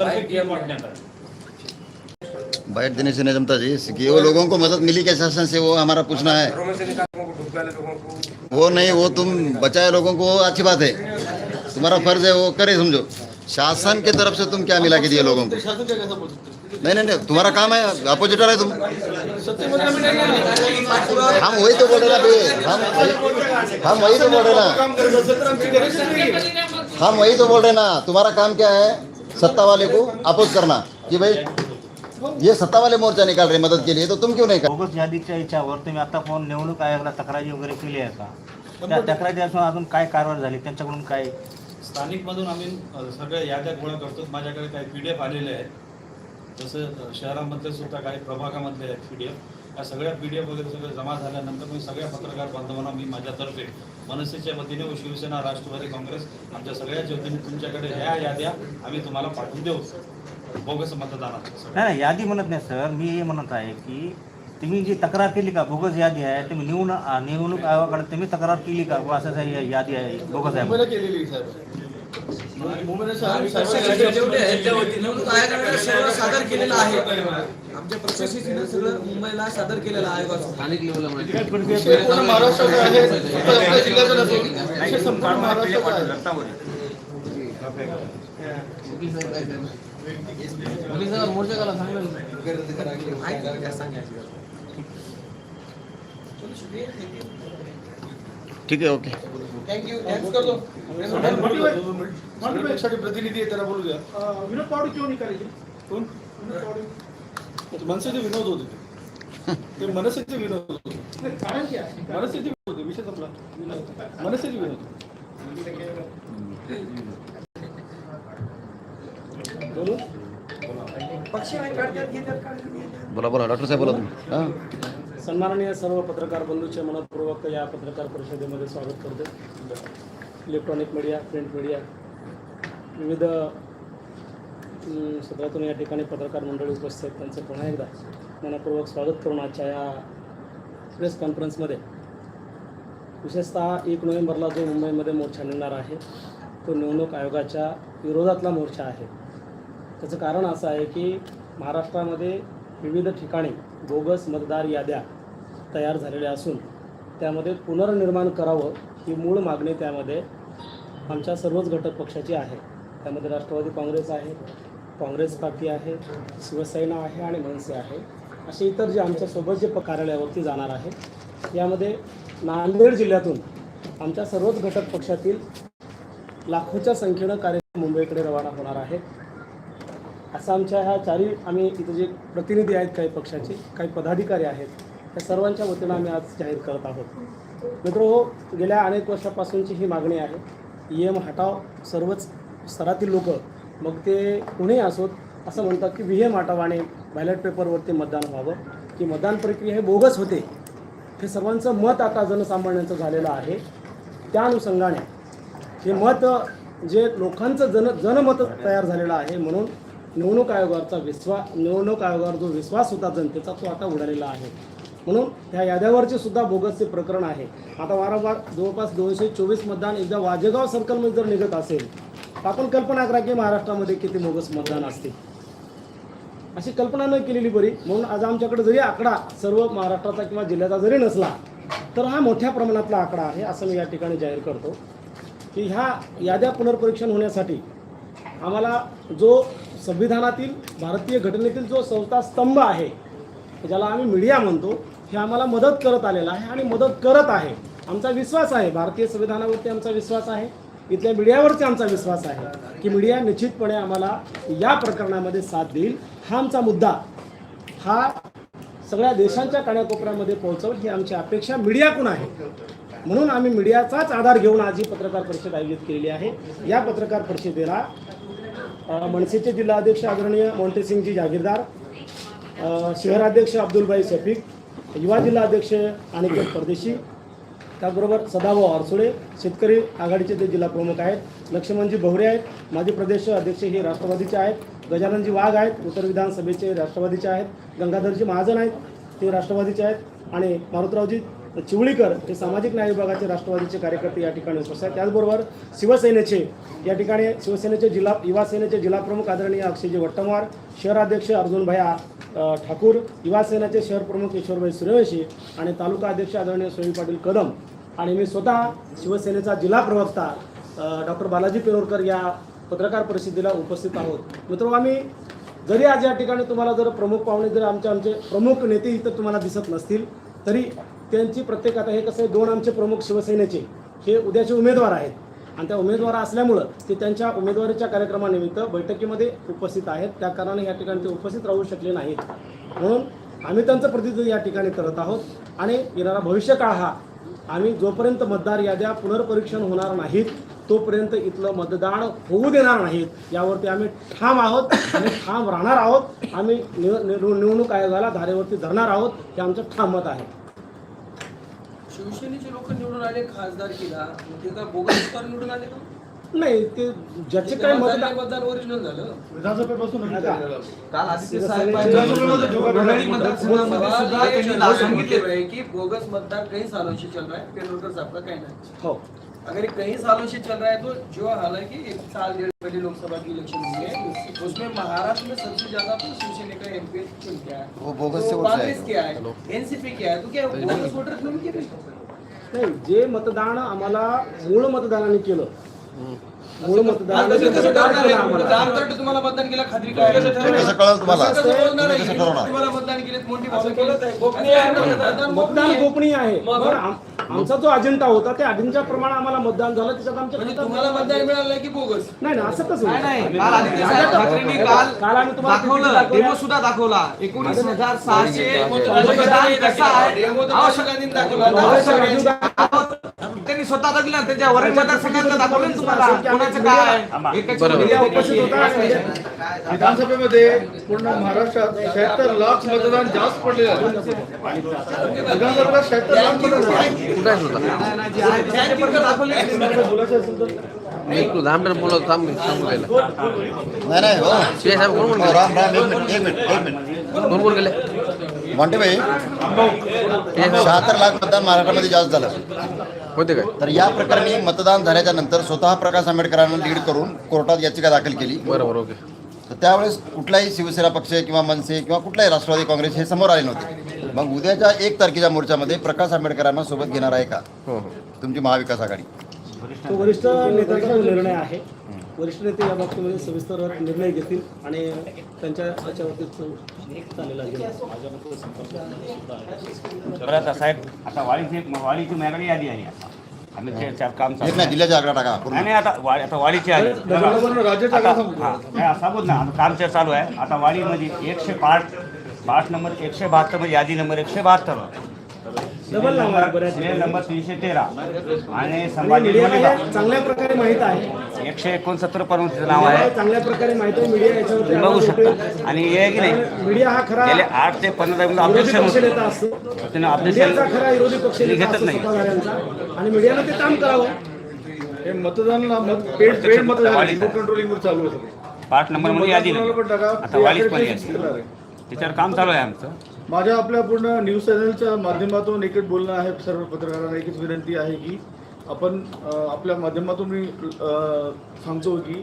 आलं देने से नहीं जमता जी कि वो लोगों को मदद मिली क्या शासन से वो हमारा पूछना है। वो नहीं वो तुम बचाए लोगों को अच्छी बात है। तुम्हारा फ़र्ज़ है वो करे समझो। शासन की तरफ़ से तुम क्या मिला के दिए लोगों को? का नहीं नहीं नहीं तुम्हारा काम है अपोजिटर है तुम. हम वही तो बोल रहे ना हम हम वही तो बोल रहे ना। हम वही तो बोल रहे ना तुम्हारा काम क्या है? सत्ता वाले को अपोज करना। कि भाई ये सत्ता वाले मोर्चा निकाल रहे हैं मदद के लिए तो तुम क्यों नहीं कर बोगस यादीच्या याच्यावर तुम्ही आता फोन निवडणूक आयोगाला तक्रारी वगैरे केली आहे का? त्या तक्रारी असून अजून काय कारवाई झाली? त्यांच्याकडून काय स्थानिकमधून आम्ही अ, सगळ्या याद्या गोळा करतो. माझ्याकडे काही पी डी एफ आलेले आहेत. जसं शहरामधले सुद्धा काही प्रभागामधले आहेत पी डी एफ. या सगळ्या पी डी एफ वगैरे सगळे जमा झाल्यानंतर मी सगळ्या पत्रकार बांधवांना मी माझ्यातर्फे मनसेच्या वतीने व शिवसेना राष्ट्रवादी काँग्रेस आमच्या सगळ्याच्या वतीने तुमच्याकडे ह्या याद्या आम्ही तुम्हाला पाठवून देऊ. बोगस सगळ्या. नाही नाही, यादी म्हणत नाही सर. मी हे म्हणत आहे की तुम्ही जी तक्रार केली का बोगस यादी आहे तुम्ही निवडून आ, निवडणूक आयोगाकडे तुम्ही तक्रार केली का? असं यादी आहे बोगस आहे सादर केलेलं आहे. आमच्या प्रशासनाने सगळं मुंबईला सादर केलेलं आहे महाराष्ट्राचा आहे. जिल्ह्याचा नसून महाराष्ट्राचा आहे. ऐका काय सांगायचं ठीक है ओके. थँक्यू थँक्स करतो. साठी प्रतिनिधी आहे त्याला बोलू द्या विनोद पावडे क्यों कोण? मनसेचे विनोद होते ते. मनसेचे विनोद होते. नहीं, कारण क्या मनसेचे विनोद होते विषय संपला. मनसेचे विनोद बोलू? बोला बोला. डॉक्टर साहेब बोला तुम्ही. हां? सन्माननीय सर्व पत्रकार बंधूचे मनपूर्वक या पत्रकार परिषदेमध्ये स्वागत करते. इलेक्ट्रॉनिक मीडिया प्रिंट मीडिया विविध सत्रातून क्षेत्रातून या ठिकाणी पत्रकार मंडळी उपस्थित आहेत. त्यांचं पुन्हा एकदा मनपूर्वक स्वागत करून आजच्या या प्रेस कॉन्फरन्समध्ये. विशेषतः एक नोव्हेंबरला जो मुंबईमध्ये मोर्चा निघणार आहे तो निवडणूक आयोगाच्या विरोधातला मोर्चा आहे. त्याचं कारण असं आहे की महाराष्ट्रामध्ये विविध ठिकाणी बोगस मतदार याद्या तयार झालेले असून त्यामध्ये पुनर्निर्माण करावं ही मूळ मागणी त्यामध्ये आमच्या सर्वच घटक पक्षाची आहे. त्यामध्ये राष्ट्रवादी काँग्रेस आहे काँग्रेस पार्टी आहे शिवसेना आहे आणि मनसे आहे. असे इतर जे आमच्यासोबत जे प कार्यालयावरती जाणार आहे यामध्ये नांदेड जिल्ह्यातून आमच्या सर्वच घटक पक्षातील लाखोच्या संख्येनं कार्यक्रम मुंबईकडे रवाना होणार आहेत. असं आमच्या ह्या चारही आम्ही इथं जे प्रतिनिधी आहेत काही पक्षाचे काही पदाधिकारी आहेत त्या सर्वांच्या वतीनं आम्ही आज जाहीर करत आहोत. मित्र हो गेल्या अनेक वर्षापासूनची ही मागणी आहे. ई एम हटाव सर्वच स्तरातील लोक मग ते कुणी असोत असं म्हणतात की व्ही एम हटाव आणि बॅलेट पेपरवरती मतदान व्हावं. की मतदान प्रक्रिया हे बोगस होते हे सर्वांचं मत आता जनसामान्यांचं झालेलं आहे. त्या अनुषंगाने हे मत जे लोकांचं जन जनमत तयार झालेलं आहे म्हणून निवडणूक आयोगाचा विश्वास निवडणूक आयोगावर जो विश्वास होता जनतेचा तो आता उडालेला आहे. म्हणून ह्या याद्यावरचे सुद्धा बोगसचे प्रकरण आहे. आता वारंवार जवळपास दोनशे चोवीस मतदान एकदा वाजेगाव सर्कलमध्ये जर निघत असेल तर आपण कल्पना करा की महाराष्ट्रामध्ये किती बोगस मतदान असते अशी कल्पना न केलेली बरी. म्हणून आज आमच्याकडे जरी आकडा सर्व महाराष्ट्राचा किंवा जिल्ह्याचा जरी नसला तर हा मोठ्या प्रमाणातला आकडा आहे असं मी या ठिकाणी जाहीर करतो. की ह्या याद्या पुनर्परीक्षण होण्यासाठी आम्हाला जो संविधानातील भारतीय घटनेतील जो संस्था स्तंभ आहे ज्याला आम्ही मीडिया म्हणतो हे आम्हाला मदत करत आलेलं आहे आणि मदत करत आहे. आमचा विश्वास आहे. भारतीय संविधानावरती आमचा विश्वास आहे. इथल्या मीडियावरती आमचा विश्वास आहे की मीडिया निश्चितपणे आम्हाला या प्रकरणामध्ये साथ देईल. हा आमचा मुद्दा. हा सगळ्या देशांच्या कानाकोपऱ्यामध्ये पोहोचवल ही आमची अपेक्षा मीडियाकडून आहे. म्हणून आम्ही मीडियाचाच आधार घेऊन आज ही पत्रकार परिषद आयोजित केलेली आहे. या पत्रकार परिषदेला मनसेचे मनसेचे जिल्हाध्यक्ष आदरणीय मोंटेसिंगजी जागीरदार शहराध्यक्ष अब्दुलबाई शफीक युवा जिल्हा अध्यक्ष अनिकेत परदेशी त्याचबरोबर सदाभाऊ आरसुळे शेतकरी आघाडीचे ते जिल्हा प्रमुख आहेत. लक्ष्मणजी भवरे आहेत. माजी प्रदेश अध्यक्ष हे राष्ट्रवादीचे आहेत. गजाननजी वाघ आहेत. उत्तर विधानसभेचे राष्ट्रवादीचे आहेत. गंगाधरजी महाजन आहेत. ते राष्ट्रवादीचे आहेत. आणि मारुतरावजी चिवळीकर हे सामाजिक न्याय विभागाचे राष्ट्रवादीचे कार्यकर्ते या ठिकाणी उपस्थित आहेत. त्याचबरोबर शिवसेनेचे या ठिकाणी शिवसेनेचे जिल्हा युवा सेनेचे जिल्हाप्रमुख आदरणीय अक्षयजी वट्टमवार शहराध्यक्ष अर्जुनभया ठाकूर युवा सेनेचे शहर प्रमुख ईश्वरभाई सूर्यवंशी आणि तालुका अध्यक्ष आदरणीय सुनील पाटील कदम आणि मी स्वतः शिवसेनेचा जिल्हा प्रवक्ता डॉक्टर बालाजी पेरोरकर या पत्रकार परिषदेला उपस्थित आहोत. मित्र आम्ही जरी आज या ठिकाणी तुम्हाला जर प्रमुख पाहुणे जर आमचे आमचे प्रमुख नेते इथं तुम्हाला दिसत नसतील तरी त्यांची प्रत्येक आता हे कसं आहे दोन आमचे प्रमुख शिवसेनेचे हे उद्याचे उमेदवार आहेत. आणि त्या उमेदवार असल्यामुळं ते त्यांच्या उमेदवारीच्या कार्यक्रमानिमित्त बैठकीमध्ये उपस्थित आहेत. त्या कारणाने या ठिकाणी ते उपस्थित राहू शकले नाहीत. म्हणून आम्ही त्यांचं प्रतिनिधित्व या ठिकाणी करत आहोत. आणि येणारा भविष्यकाळ हा आम्ही जोपर्यंत मतदार याद्या पुनर्परीक्षण होणार नाहीत तोपर्यंत इथलं मतदान होऊ देणार नाहीत यावरती आम्ही ठाम आहोत. आणि ठाम राहणार आहोत. आम्ही निव- निवडणूक आयोगाला धारेवरती धरणार आहोत. हे आमचं ठाम मत आहे. शिवसेनेचे लोक निवडून आले खासदार केला. ते का बोगस निवडून आले का? नाही ते ज्याचे काय मतदान मतदान ओरिजिनल झालं. विधानसभेपासून. काल आदित्य सांगितले की बोगस मतदान कई सालों से चल रहा है पेरोलकर साहब का कहना हो. अगर ये कई सालों से चल रहा है तो जो हालांकि एक साल डेढ़ पहले लोकसभा की इलेक्शन हुई है उसमें महाराष्ट्र में सबसे ज्यादा तो शिवसेना का एमपी चुन क्या है। वो बोगस से तो कांग्रेस। क्या है? एनसीपी क्या है? तो क्या बोगस वोटर क्यों नहीं केले नाही जे मतदान आम्हाला मूळ मतदानाने केलं. मूळ तुम्हाला केलं खात्री काय कसं कळलं तुम्हाला? तुम्हाला मोठी? मतदान मतदान गोपनीय आहे. आमचा जो अजेंडा होता त्या अजेंडा प्रमाणे आम्हाला मतदान झालं. त्याच्यात म्हणजे आमच्या तुम्हाला मतदान मिळालं की बोगस? नाही ना असं कसं? नाही. काल आदित्य साहेब ठाकरेंनी काल काल आम्ही तुम्हाला दाखवलं. डेमो सुद्धा दाखवला. एकोणीस हजार सहाशे मतदान कसं आहे? आवश्यक-. त्यांनी स्वतः दाखवलं त्याच्या वरील मतदारसंघात दाखवलं ना तुम्हाला? कोणाचं काय एकाची मीडिया उपस्थित होता. आणि विधानसभेमध्ये पूर्ण महाराष्ट्रात शहात्तर लाख मतदान जास्त पडले आहे. विधानसभेला शहात्तर लाख मतदान आहे. बोलायचं असेल तर तू दहा मिनिट बोलत थांब मी थांबून राहिला नाही नाही हो. शिवाय साहेब कोण कोण राम राम एक मिनिट एक मिनिट एक मिनिट. कोण कोण गेले मोंटे भाई शहात्तर लाख मतदान महाराष्ट्रामध्ये जास्त झालं. होते काय? तर या प्रकरणी मतदान झाल्याच्यानंतर स्वतः प्रकाश आंबेडकरांना लीड करून कोर्टात याचिका दाखल केली. बरोबर ओके. तर त्यावेळेस कुठलाही शिवसेना पक्ष किंवा मनसे किंवा कुठलाही राष्ट्रवादी काँग्रेस हे समोर आले नव्हते. मग उद्याच्या एक तारखेच्या मोर्चामध्ये प्रकाश आंबेडकरांना सोबत घेणार आहे का? हो हो. तुमची महाविकास आघाडी. तो वरिष्ठ नेत्यांचा निर्णय आहे वरिष्ठ नेते या बाबतीमध्ये सविस्तर निर्णय घेतील आणि त्यांच्या चाललेला आहे. आता साहेब आता वाढीची वाढीची माझ्याकडे यादी आहे आता. आम्ही ते चार काम चालू एक नाही जिल्ह्याचा आकडा टाका नाही आता आता सांगू. ना आता काम ते चालू आहे. आता वाडीमध्ये एकशे पाच पाच नंबर एकशे बहात्तर म्हणजे यादी नंबर एकशे बहात्तर डबल बऱ्याच नंबर तीनशे तेरा. आणि संभाजी मीडियाला हे चांगल्या प्रकारे माहीत आहे. एकशे एकोणसत्तर पर्यंतचं नाव आहे. चांगल्या प्रकारे माहीत आहे. मीडिया तुम्ही बघू शकता. आणि हे आहे की नाही? मीडिया हा खरा गेले आठ ते पंधरा दिवस विरोधी ऑब्जेक्शन पक्ष होते. नेता असतो. त्याने मीडियाचा ऑब्जेक्शन खरा विरोधी घेतच असतो नाही. सत्ताधाऱ्यांचा आणि मीडियानं ते काम करावं. हे मतदान मत पेड पेड मतदान कंट्रोलिंग कंट्रोलिंगवर चालू सगळं. पाच नंबरमध्ये यादी पण टाका. आता वाढीच पण ते यादी. त्याच्यावर काम चालू आहे आमचं. माझ्या आपल्या पूर्ण न्यूज चॅनलच्या माध्यमातून एकच बोलणं आहे सर्व पत्रकारांना एकच विनंती आहे की आपण आपल्या माध्यमातून मी सांगतो की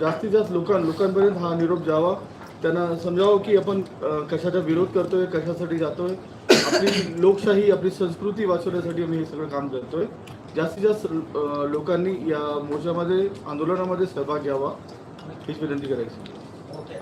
जास्तीत जास्त लोकां लोकांपर्यंत हा निरोप जावा त्यांना समजावं की आपण कशाचा विरोध करतोय कशासाठी जातोय. आपली लोकशाही आपली संस्कृती वाचवण्यासाठी आम्ही हे सगळं काम करतोय. जास्तीत जास्त लोकांनी या मोर्चामध्ये आंदोलनामध्ये सहभाग घ्यावा हीच विनंती करायची.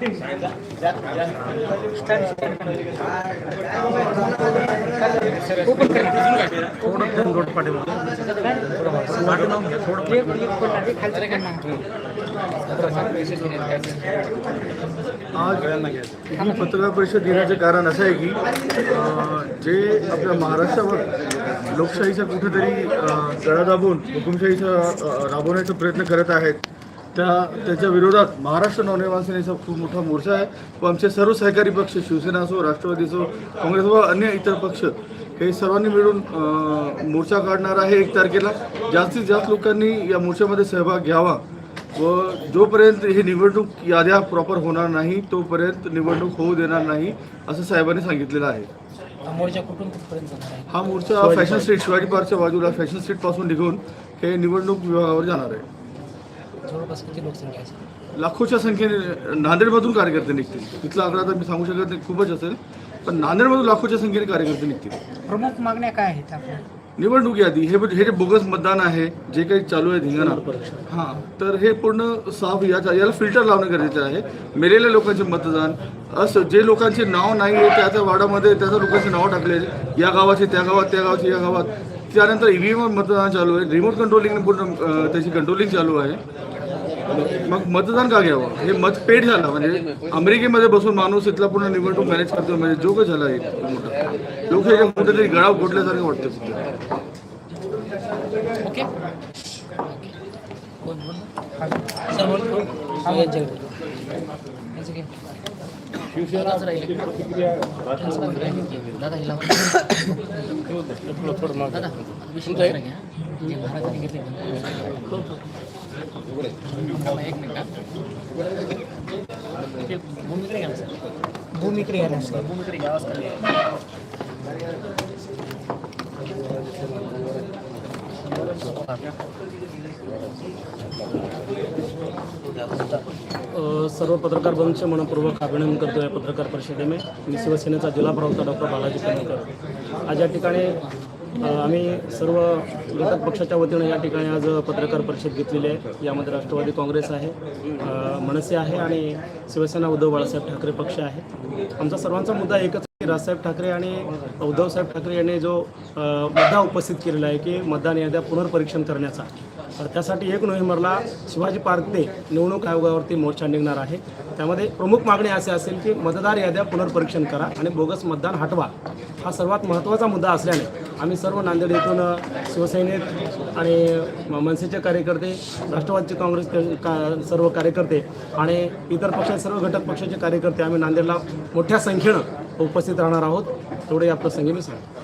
आज ही पत्रकार परिषद घेण्याचं कारण असं आहे की जे आपल्या महाराष्ट्रावर लोकशाहीचा कुठेतरी गळा दाबून हुकुमशाहीचा राबवण्याचा प्रयत्न करत आहेत त्या त्याच्या विरोधात महाराष्ट्र नवनिर्माण सेनेचा खूप मोठा मोर्चा आहे. व आमचे सर्व सहकारी पक्ष शिवसेना असो राष्ट्रवादी असो काँग्रेस व अन्य इतर पक्ष हे सर्वांनी मिळून मोर्चा काढणार आहे एक तारखेला. जास्तीत जास्त लोकांनी या मोर्चामध्ये सहभाग घ्यावा व जोपर्यंत ही निवडणूक याद्या प्रॉपर होणार नाही तोपर्यंत निवडणूक होऊ देणार नाही असं साहेबांनी सांगितलेलं आहे. हा मोर्चा फॅशन स्ट्रीट शिवाजी पार्कच्या बाजूला फॅशन स्ट्रीटपासून निघून हे निवडणूक विभागावर जाणार आहे. जवळपास किती लोकसंख्या असेल लाखोच्या संख्येने नांदेडमधून कार्यकर्ते निघतील. तिथला आकडा तर मी सांगू शकत नाही खूपच असेल. पण नांदेडमधून लाखोच्या संख्येने कार्यकर्ते निघतील. प्रमुख मागण्या काय आहेत आपल्या? निवडणूक यादी हे हे जे बोगस मतदान आहे जे काही चालू आहे धिंगाणा. हां तर हे पूर्ण साफ याच्या याला फिल्टर लावणं गरजेचं आहे. मेलेल्या लोकांचे मतदान असं जे लोकांचे नाव नाही आहे त्याच्या वाडामध्ये त्याच्या लोकांचे नाव टाकले या गावाचे त्या गावात त्या गावाचे या गावात. त्यानंतर ईव्हीएमवर मतदान चालू आहे. रिमोट कंट्रोलिंग पूर्ण अं, त्याची कंट्रोलिंग चालू आहे. मग मतदान का घ्यावं? हे मत पेट झालं म्हणजे अमेरिकेमध्ये बसून माणूस इथला पूर्ण निवडणूक मॅनेज करतो म्हणजे जोक झाला मोठा. लोक हे कुठेतरी गळाव घोटल्यासारखं वाटतं सध्या ओके कोण सर्व पत्रकार बंधूंचे मनपूर्वक अभिनंदन करतो या पत्रकार परिषदेमध्ये मी शिवसेनेचा जिल्हा प्रवक्ता डॉक्टर बालाजी कन्नकर आज या ठिकाणी आम्ही सर्व घटक पक्षाच्या वतीनं या ठिकाणी आज पत्रकार परिषद घेतलेली आहे. यामध्ये राष्ट्रवादी काँग्रेस आहे मनसे आहे आणि शिवसेना उद्धव बाळासाहेब ठाकरे पक्ष आहे. आमचा सर्वांचा मुद्दा एकच आहे की राजसाहेब ठाकरे आणि उद्धवसाहेब ठाकरे यांनी जो मुद्दा उपस्थित केलेला आहे की मतदान याद्या पुनर्परीक्षण करण्याचा. तर त्यासाठी एक नोव्हेंबरला शिवाजी पार्क ते निवडणूक आयोगावरती मोर्चा निघणार आहे. त्यामध्ये प्रमुख मागणी असे असेल की मतदार याद्या पुनर्परीक्षण करा आणि बोगस मतदान हटवा. हा सर्वात महत्त्वाचा मुद्दा असल्याने आम्ही सर्व नांदेड येथून शिवसेनेत शिवसैनिक आणि मनसेचे कार्यकर्ते राष्ट्रवादीचे काँग्रेस का सर्व कार्यकर्ते आणि इतर पक्षाचे सर्व घटक पक्षाचे कार्यकर्ते आम्ही नांदेडला मोठ्या संख्येनं उपस्थित राहणार आहोत. तेवढे या प्रसंगी मी सांगतो.